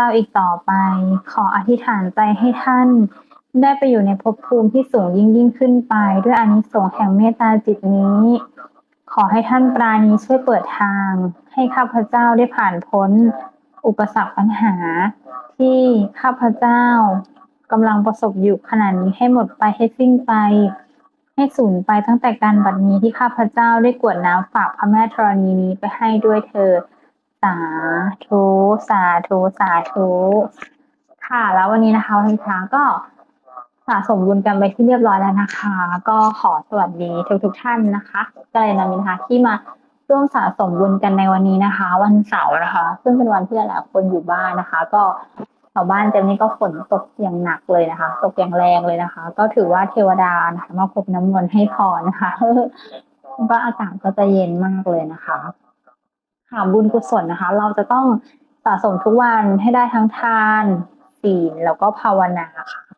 จ้าอีกต่อไป ขออธิษฐานใจให้ท่าน ได้ไปอยู่ในภพภูมิที่สูงยิ่งยิ่งขึ้นไป ด้วยอานิสงส์แห่งเมตตาจิตนี้ ขอให้ท่านปราณีช่วยเปิดทาง ให้ข้าพเจ้าได้ผ่านพ้น อุปสรรคปัญหา ที่ข้าพเจ้ากำลังประสบอยู่ขณะนี้ให้หมดไปให้สิ้นไป ให้สูญไปตั้งแต่การบัดนี้ที่ข้าพเจ้าได้กวดน้ำฝากพระแม่ธรณีนี้ไปให้ด้วยเธอ สาธุสาธุสาธุค่ะ แล้ววันนี้นะคะวันช้าก็สะสมบุญกันไปที่เรียบร้อยแล้วนะคะ ก็ขอสวัสดีทุกทุกท่านนะคะก็เลยนำนะคะที่มาร่วมสะสมบุญกันในวันนี้นะคะ วันเสาร์นะคะ ซึ่งเป็นวันที่หลายคนอยู่บ้านนะคะ ก็แถวบ้านเจมนี่ก็ฝนตกอย่างหนักเลยนะคะ ตกอย่างแรงเลยนะคะ ก็ถือว่าเทวดานะคะมาพบน้ำมนต์ให้พรนะคะก็อากาศก็จะเย็นมากเลยนะคะ ค่ะบุญกุศลนะคะ เราจะต้องสะสมทุกวันให้ได้ทั้งทานศีลแล้วก็ภาวนาค่ะ